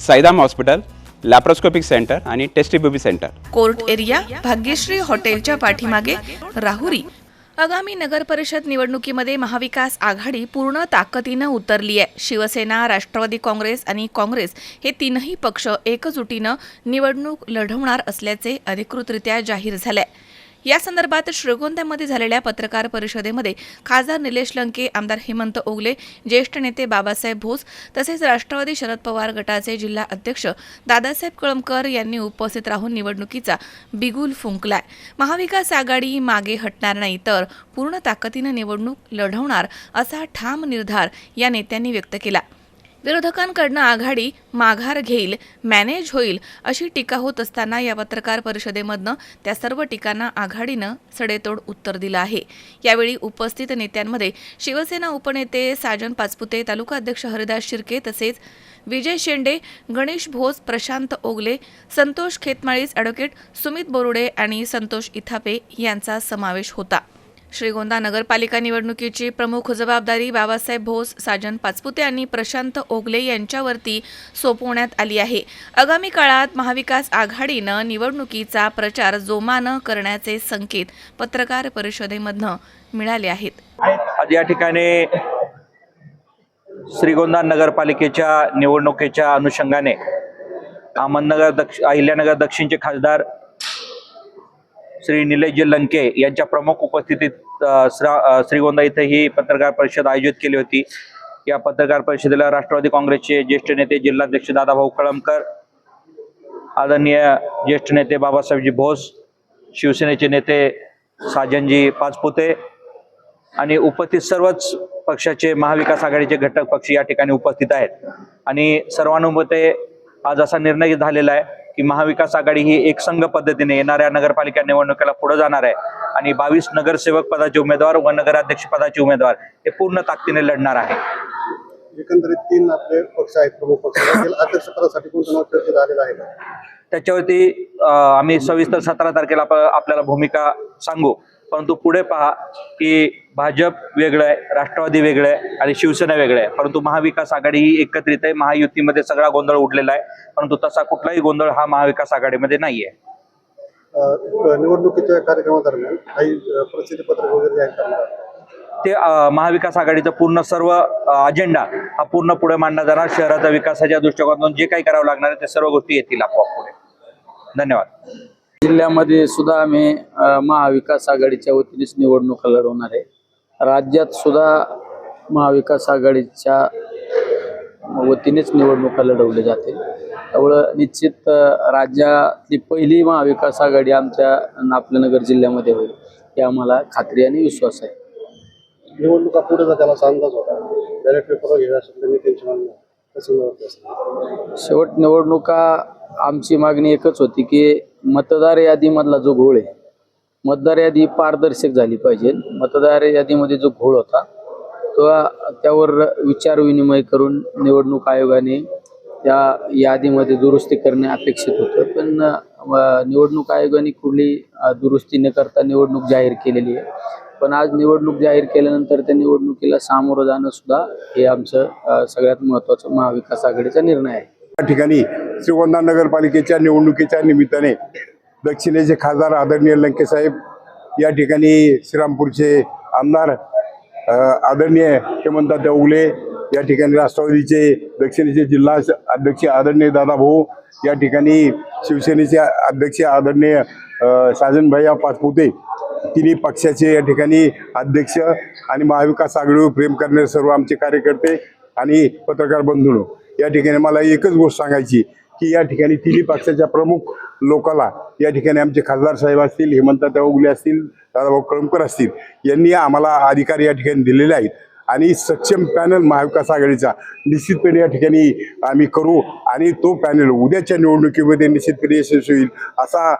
Saidham hospital laparoscopic centre आणि test tube baby centre. Court area Bhagyashree हॉटेलच्या पाठीमागे राहुरी. आगामी नगर परिषद निवडणुकीमध्ये महाविकास आघाडी पूर्ण ताकदीनं उतरली आहे. शिवसेना राष्ट्रवादी काँग्रेस आणि काँग्रेस हे तीनही पक्ष एकजुटीनं निवडणूक लढवणार असल्याचे अधिकृतरित्या जाहीर झालंय. या संदर्भात श्रीगोंद्यामध्ये झालेल्या पत्रकार परिषदेमध्ये खासदार निलेश लंके आमदार हेमंत ओगले ज्येष्ठ नेते बाबासाहेब भोस तसेच राष्ट्रवादी शरद पवार गटाचे जिल्हा अध्यक्ष दादासाहेब कळमकर यांनी उपस्थित राहून निवडणुकीचा बिगुल फुंकलाय. महाविकास आघाडी मागे हटणार नाही तर पूर्ण ताकदीनं निवडणूक लढवणार असा ठाम निर्धार या नेत्यांनी व्यक्त केला. विरोधकांकडनं आघाडी माघार घेईल मॅनेज होईल अशी टीका होत असताना या पत्रकार परिषदेमधनं त्या सर्व टीकांना आघाडीनं सडेतोड उत्तर दिलं आहे. यावेळी उपस्थित नेत्यांमध्ये शिवसेना उपनेते साजन पाचपुते तालुका अध्यक्ष हरिदास शिर्के तसेच विजय शेंडे गणेश भोस प्रशांत ओगले संतोष खेतमाळीस ॲडव्होकेट सुमित बोरुडे आणि संतोष इथापे यांचा समावेश होता. श्रीगोंदा नगरपालिका निवडणुकीची प्रमुख जबाबदारी बाबासाहेब भोस साजन पाचपुते आणि प्रशांत ओगले यांच्यावरती सोपवण्यात आली आहे. आगामी काळात महाविकास आघाडीनं निवडणुकीचा प्रचार जोमानं करण्याचे संकेत पत्रकार परिषदेमधनं मिळाले आहेत. आज या ठिकाणी श्रीगोंदा नगरपालिकेच्या निवडणुकीच्या अनुषंगाने अहमदनगर दक्ष अहिल्यानगर दक्षिणचे खासदार श्री निलेश लंके यांच्या प्रमुख उपस्थितीत श्रा श्रीगोंदा इथे ही पत्रकार परिषद आयोजित केली होती. या पत्रकार परिषदेला राष्ट्रवादी काँग्रेसचे ज्येष्ठ नेते जिल्हाध्यक्ष दादाभाऊ कळमकर आदरणीय ज्येष्ठ नेते बाबासाहेबजी भोस शिवसेनेचे नेते साजनजी पाचपुते आणि उपस्थित सर्वच पक्षाचे महाविकास आघाडीचे घटक पक्ष या ठिकाणी उपस्थित आहेत. आणि सर्वानुमते आज असा निर्णय झालेला आहे की महाविकास आघाडी ही एकसंघ पद्धतीने येणाऱ्या नगरपालिका निवडणुकीला पुढे जाणार आहे. आणि बावीस नगरसेवक पदाचे उमेदवार व नगराध्यक्ष पदाचे उमेदवार हे पूर्ण ताकदीने लढणार आहे. एकंदरीत तीन आपले पक्ष आहेत प्रमुख पक्ष अध्यक्षपदासाठी कोणतं चर्चेत आलेलं आहे? त्याच्यावरती आम्ही सविस्तर सतरा तारखेला आप- आपल्याला भूमिका सांगू. परंतु पुढे पहा की भाजप वेगळं आहे राष्ट्रवादी वेगळं आहे आणि शिवसेना वेगळं आहे. परंतु महाविकास आघाडी ही एकत्रित आहे. महायुतीमध्ये सगळा गोंधळ उडलेला आहे. परंतु तसा कुठलाही गोंधळ हा महाविकास आघाडीमध्ये नाहीये. अं, निवडणुकीच्या कार्यक्रमादरम्यान काही अं, प्रसिद्धी पत्रक वगैरे जाहीर करणार ते महाविकास आघाडीचा पूर्ण सर्व अजेंडा हा पूर्ण पुढे मांडला जाणार. शहराच्या विकासाच्या दृष्टिकोनातून जे काही करावं लागणार आहे त्या सर्व गोष्टी येतील आपोआप पुढे. धन्यवाद. जिल्ह्यामध्ये सुद्धा आम्ही महाविकास आघाडीच्या वतीनेच निवडणुका लढवणार आहे. राज्यात सुद्धा महाविकास आघाडीच्या वतीनेच निवडणुका लढवल्या जाते. त्यामुळं निश्चित राज्यातली पहिली महाविकास आघाडी आमच्या आपल्यानगर जिल्ह्यामध्ये होईल हे आम्हाला खात्री आणि विश्वास आहे. निवडणुका पुढे असा अंदाज होता. बॅलेट पेपर शेवट निवडणुका आमची मागणी एकच होती की मतदार यादीमधला जो घोळ आहे मतदार यादी पारदर्शक झाली पाहिजे. मतदार यादीमध्ये जो घोळ होता तो त्यावर विचार विनिमय करून निवडणूक आयोगाने त्या यादीमध्ये दुरुस्ती करणे अपेक्षित होतं. पण निवडणूक आयोगाने कुठली दुरुस्ती न करता निवडणूक जाहीर केलेली आहे. पण आज निवडणूक जाहीर केल्यानंतर त्या निवडणुकीला सामोरं जाणं सुद्धा हे आमचं सगळ्यात महत्त्वाचं महाविकास आघाडीचा निर्णय आहे. या ठिकाणी श्रीगोंदा नगरपालिकेच्या निवडणुकीच्या निमित्ताने दक्षिणेचे खासदार आदरणीय लंकेसाहेब या ठिकाणी श्रीरामपूरचे आमदार आदरणीय हेमंत उगले या ठिकाणी राष्ट्रवादीचे दक्षिणेचे जिल्हा अध्यक्ष आदरणीय दादाभाऊ या ठिकाणी शिवसेनेचे अध्यक्ष आदरणीय साजनभैया पाचपुते तिन्ही पक्षाचे या ठिकाणी अध्यक्ष आणि महाविकास आघाडीवर प्रेम करणारे सर्व आमचे कार्यकर्ते आणि पत्रकार बंधूंनो. या ठिकाणी मला एकच गोष्ट सांगायची की या ठिकाणी तिन्ही पक्षाच्या प्रमुख लोकाला या ठिकाणी आमचे खासदार साहेब असतील हेमंत उगले असतील दादाभाऊ कळमकर असतील यांनी आम्हाला अधिकार या ठिकाणी दिलेले आहेत. आणि सक्षम पॅनल महाविकास आघाडीचा निश्चितपणे या ठिकाणी आम्ही करू आणि तो पॅनल उद्याच्या निवडणुकीमध्ये निश्चितपणे यशस्वी होईल असा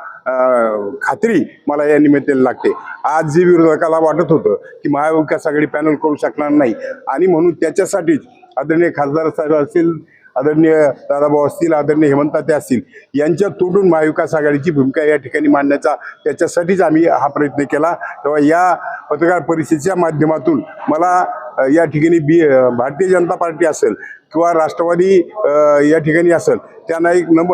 खात्री मला या निमित्ताने लागते. आज जे विरोधकाला वाटत होतं की महाविकास आघाडी पॅनल करू शकणार नाही आणि म्हणून त्याच्यासाठीच आदरणीय खासदार साहेब असतील आदरणीय दादाभाऊ असतील आदरणीय हेमंताते असतील यांच्या तोडून महाविकास आघाडीची भूमिका या ठिकाणी मांडण्याचा त्याच्यासाठीच आम्ही हा प्रयत्न केला. तेव्हा या पत्रकार परिषदेच्या माध्यमातून मला या ठिकाणी बी भारतीय जनता पार्टी असेल किंवा राष्ट्रवादी या ठिकाणी असेल त्यांना एक नंब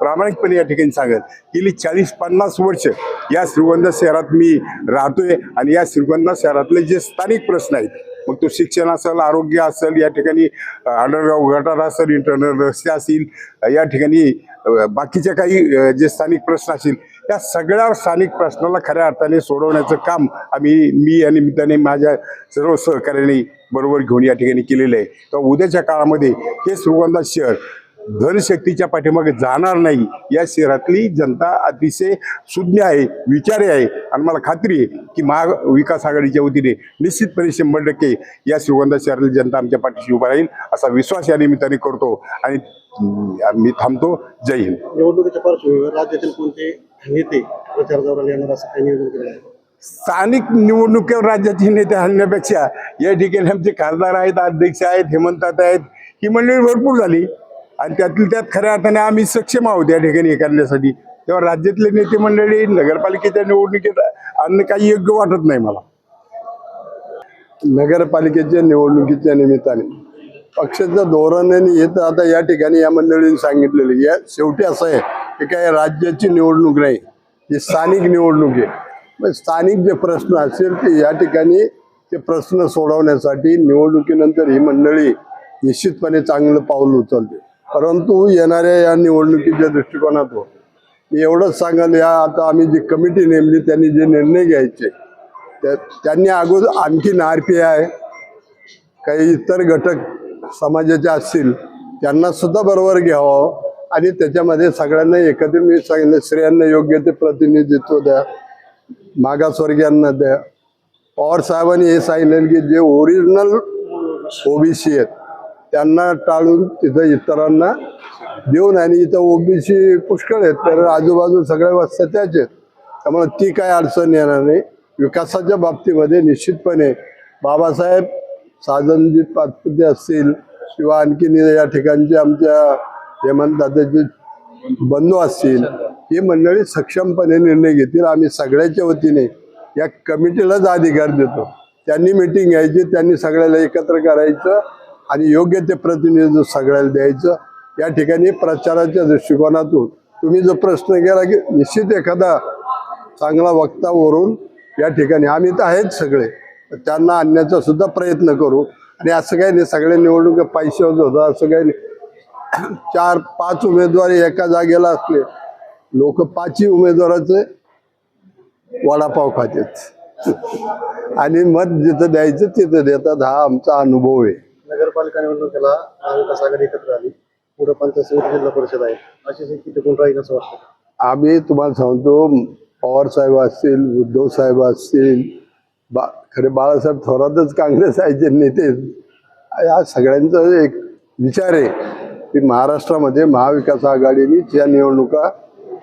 प्रामाणिकपणे या ठिकाणी सांगेल. गेली चाळीस पन्नास वर्ष या श्रीगोंदा शहरात मी राहतोय आणि या श्रीगोंदा शहरातले जे स्थानिक प्रश्न आहेत मग तो शिक्षण असेल आरोग्य असेल या ठिकाणी अंडरग्राऊंड गटार असेल इंटरनल रस्ते असतील या ठिकाणी बाकीच्या बाकीचे काही जे स्थानिक प्रश्न असतील या सगळ्या स्थानिक प्रश्नाला खऱ्या अर्थाने सोडवण्याचं काम आम्ही मी या निमित्ताने माझ्या सर्व सहकार्याने बरोबर घेऊन या ठिकाणी केलेलं आहे. तर उद्याच्या काळामध्ये हे सुगंधा शहर धनशक्तीच्या पाठीमागे जाणार नाही. या शहरातली जनता अतिशय सुज्ञ आहे विचारी आहे. आणि मला खात्री आहे की महाविकास आघाडीच्या वतीने निश्चितपणे शंभर टक्के या श्रीगोंदा शहरातली जनता आमच्या पाठीशी उभा राहील असा विश्वास या निमित्ताने करतो. आणि मी थांबतो. जय हिंद. निवडणुकीच्या पार्श्वभूमीवर राज्यातील कोणते नेते प्रचार दौऱ्याला येणार असं काही नियोजन केलं आहे? स्थानिक निवडणुकीवर राज्याचे नेते आणण्यापेक्षा या ठिकाणी आमचे खासदार आहेत अध्यक्ष आहेत हेमंतात आहेत ही मंडळी भरपूर झाली. आणि त्यातील त्यात खऱ्या अर्थाने आम्ही सक्षम आहोत या ठिकाणी हे करण्यासाठी. तेव्हा राज्यातले नेते मंडळी नगरपालिकेच्या निवडणुकीत आणणं काही योग्य वाटत नाही मला. नगरपालिकेच्या निवडणुकीच्या निमित्ताने पक्षाचं धोरण आणि हे तर आता या ठिकाणी या मंडळींनी सांगितलेलं या शेवटी असं आहे की काय राज्याची निवडणूक नाही ही स्थानिक निवडणूक आहे. मग स्थानिक जे प्रश्न असेल ते या ठिकाणी ते प्रश्न सोडवण्यासाठी निवडणुकीनंतर ही मंडळी निश्चितपणे चांगलं पाऊल उचलते. परंतु येणाऱ्या या निवडणुकीच्या दृष्टिकोनातून मी एवढंच सांगाल या आता आम्ही जी कमिटी नेमली त्यांनी जे निर्णय घ्यायचे त्या त्यांनी अगोदर आणखीन आर पी आय काही इतर घटक समाजाचे असतील त्यांना सुद्धा बरोबर घ्यावं आणि त्याच्यामध्ये सगळ्यांना एकत्रित मी सांगितलं स्त्रियांना योग्य ते प्रतिनिधित्व द्या मागासवर्गीयांना द्या. पवार साहेबांनी हे सांगितलं की जे ओरिजिनल ओबीसी आहेत त्यांना टाळून तिथं इतरांना देऊन आणि इथं ओबीसी पुष्कळ आहेत तर आजूबाजू सगळ्या वस्त्या त्याच आहेत. त्यामुळे ती काय अडचण येणार नाही. विकासाच्या बाबतीमध्ये निश्चितपणे बाबासाहेब साधनजी पाचपुते असतील किंवा आणखीन या ठिकाणचे आमच्या हेमंतदादाचे बंधू असतील ही मंडळी सक्षमपणे निर्णय घेतील. आम्ही सगळ्याच्या वतीने या कमिटीलाच अधिकार देतो. त्यांनी मिटिंग घ्यायची त्यांनी सगळ्याला एकत्र करायचं. आणि योग्य ते प्रतिनिधित्व सगळ्याला द्यायचं. या ठिकाणी प्रचाराच्या दृष्टिकोनातून तुम्ही जो प्रश्न केला की निश्चित एखादा चांगला वक्ता वरून या ठिकाणी आम्ही तर आहेत सगळे. त्यांना आणण्याचा सुद्धा प्रयत्न करू. आणि असं काही नाही सगळे निवडणुका पैशावर होतं असं काही नाही. चार पाच उमेदवार एका जागेला असले लोक पाचही उमेदवाराचे वडापाव खातात. आणि मत जिथं द्यायचं तिथं देतात. हा आमचा अनुभव आहे. नगरपालिका निवडणुकीला महाविकास आघाडी एकत्र आली. पुढे पंचायत समिती जिल्हा परिषद आहे. अशी स्थिती कोण राहील असं वाटतं आम्ही तुम्हाला सांगतो पवार साहेब असतील उद्धव साहेब असतील बा खरे बाळासाहेब थोरातच काँग्रेस आहे नेते. या सगळ्यांचा एक विचार आहे की महाराष्ट्रामध्ये महाविकास आघाडीने या निवडणुका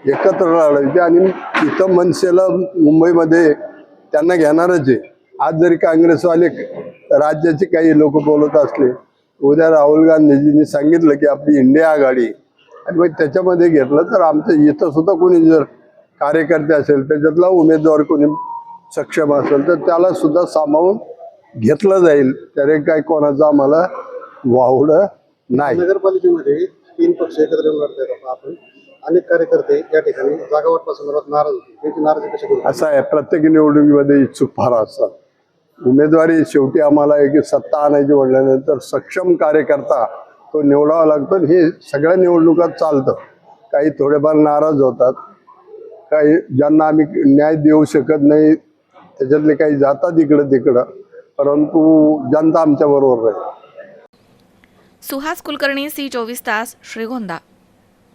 एकत्र लढायचे आणि इथं मनसेला मुंबईमध्ये त्यांना घेणारच आहे. आज जरी काँग्रेसवाले राज्याचे काही लोक बोलत असले उद्या राहुल गांधीजींनी सांगितलं की आपली इंडिया आघाडी. आणि मग त्याच्यामध्ये घेतलं तर आमचं इथं सुद्धा कोणी जर कार्यकर्ते असेल त्याच्यातला उमेदवार कोणी सक्षम असेल तर त्याला सुद्धा सामावून घेतलं जाईल. त्याने काय कोणाचं आम्हाला वावडं नाही. नगरपालिकेमध्ये तीन पक्ष एकत्र येऊन लढतात आपण. अनेक कार्यकर्ते या ठिकाणी जागा वाटपासंदर्भात नाराज होते. त्यांची नाराजी कशी असं आहे प्रत्येक निवडणुकीमध्ये इच्छुक फार असतात. उमेदवारी शेवटी आम्हाला एक सत्ता आणायची म्हटल्यानंतर सक्षम कार्यकर्ता तो निवडावा लागतो आणि हे सगळ्या निवडणुकात चालतं. काही थोडेफार नाराज होतात. काही ज्यांना आम्ही न्याय देऊ शकत नाही त्याच्यातले काही जातात इकडं तिकडं परंतु जनता आमच्या बरोबर राहील सुहास कुलकर्णी सी चोवीस तास श्रीगोंदा.